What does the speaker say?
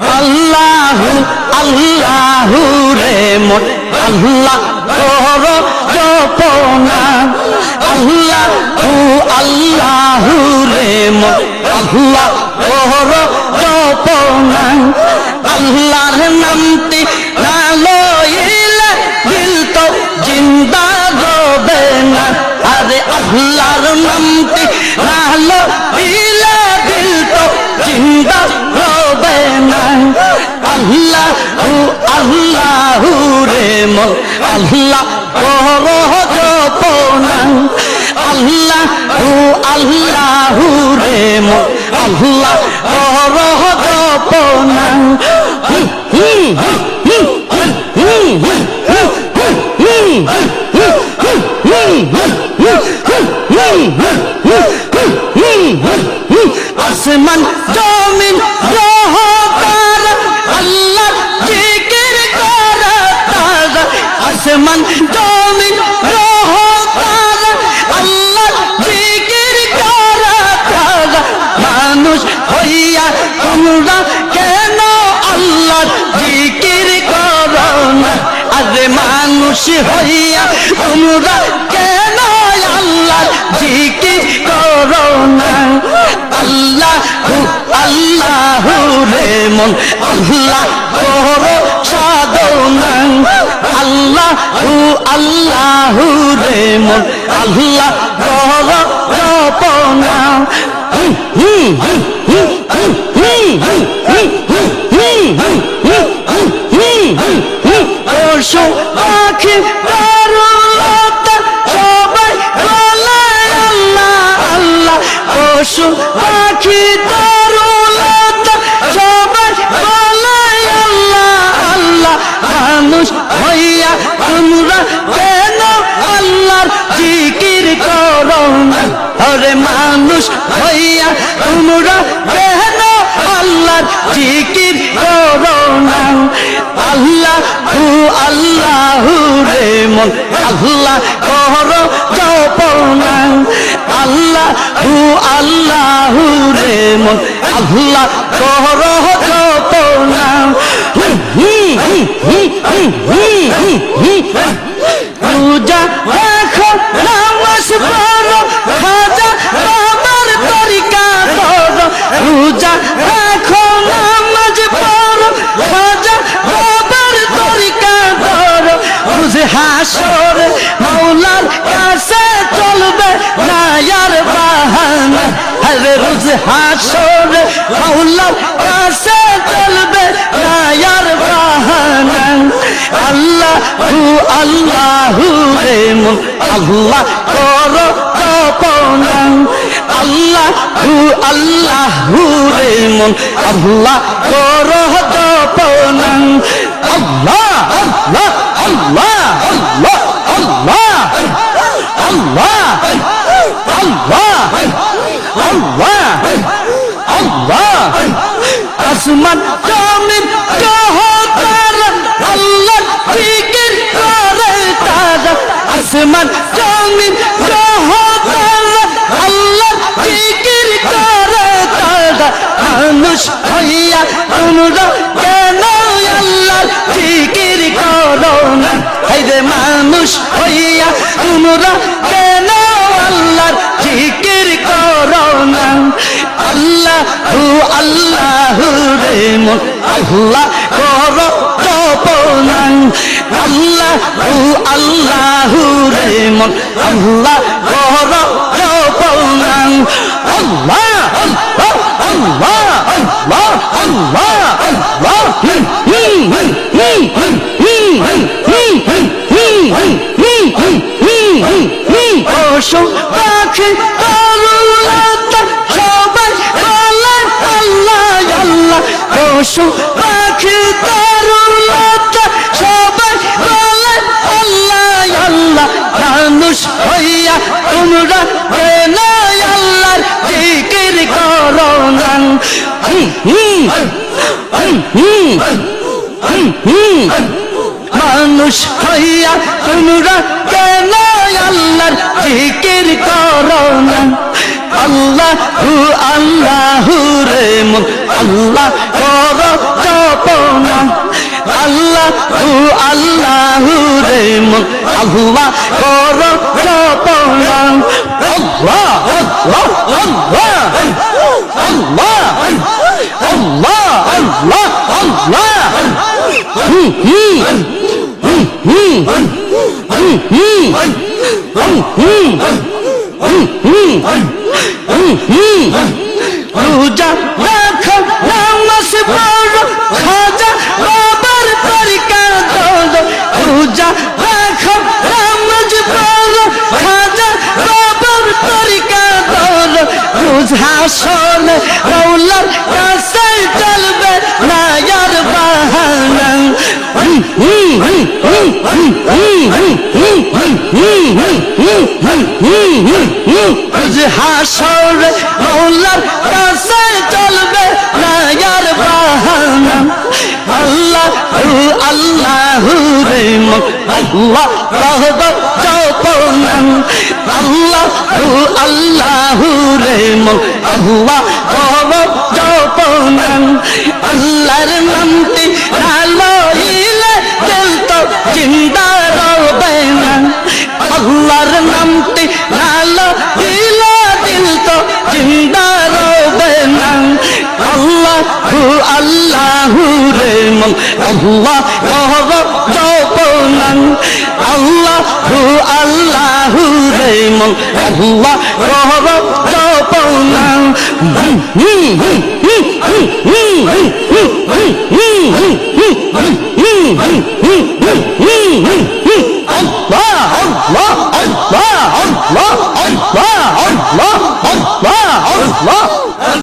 আল্লাহু আল্লাহু রে মন আল্লাহ কর জপনা। আল্লাহু আল্লাহু রে মন আল্লাহ কর জপনা। আল্লাহর নামটি না লইলে দিল তো জিন্দা রবে না। আরে আল্লাহর নামটি না লইলে দিল তো জিন্দা না আল্লাহ আল্লাহ রে মল আল্লাহ করহ যত না আল্লাহ আল্লাহ রে মল আল্লাহ করহ যত না আসমান আসমান জমিন গ্রহ তারা আল্লাহ জিকির করা তারা মানুষ হইয়া তোমরা কেন আল্লাহ জিকির করো না? আরে মানুষ হইয়া তোমরা কেন আল্লাহ জিকির করো না? আল্লাহ আল্লাহ রে মন, আল্লাহ নাং আল্লাহ হু আল্লাহ হু রে মন। আল্লাহ রহ জপ না Oh, so I can জিকির করো না আরে মানুষ হইয়া তোমরা কেন আল্লাহর জিকির করো না? আল্লাহ হু, আল্লাহ রে মন। আল্লাহ কর জপনা আল্লাহ হু, আল্লাহ রে মন। আল্লাহ কর জপনা পূজা দেখো নামাজ হাসর মৌলার কাছে চলবে না আর বাহানা। আরে রোজ হাসর মৌলার কাছে চলবে না আর বাহানা। আল্লাহ আল্লাহ রে মন, আল্লাহ কর তপনা। আল্লাহ আল্লাহ রে আল্লাহ কর আসমান জমিন তারা আল্লাহ জিকির করে তারা আসমান জমিন তারা আল্লাহ জিকির করে তারা মানুষ হইয়া তোমরা কেন আল্লাহ জিকির করো না? যে মানুষ হইয়া তোমরা কেন আল্লাহর জিকির করো না? আল্লাহ আল্লাহ মন আল্লাহ কর তপনা আল্লাহ আল্লাহ রে মন আল্লাহ কর তপনা আল্লাহ আল্লাহ আল্লাহ আল্লাহ আল্লাহ পশু পাখি মানুষ হইয়া তোমরা কেন আল্লাহর জিকির আল্লাহ হু আল্লাহ হু রে মন, আল্লাহ কর জপনা। আল্লাহু আল্লাহু রে মন, আল্লাহ কর জপনা। আল্লাহ আল্লাহ আল্লাহ আল্লাহ আল্লাহ হুম হুম হুম হুম হুম হুম হুম হুম রোজা রোজ হাসন রৌলার কাছে চলবে নায়ার বাহানা রোজ হাসন রৌলার কাছে চলবে নায়ার বাহানা আল্লাহ আল্লাহ রে আল্লাহ রহবা আল্লাহ আল্লাহ রে আল্লাহ রহব চৌপনাম আল্লাহর নামটি আলো ইলে দিল তো জিন্দা রবে না। আল্লাহর নামটি আলো ইলে দিল তো জিন্দা রবে না। আল্লাহ আল্লাহ রে জপনান আল্লাহু আল্লাহু রে মন আল্লাহ কহর দপনা হুম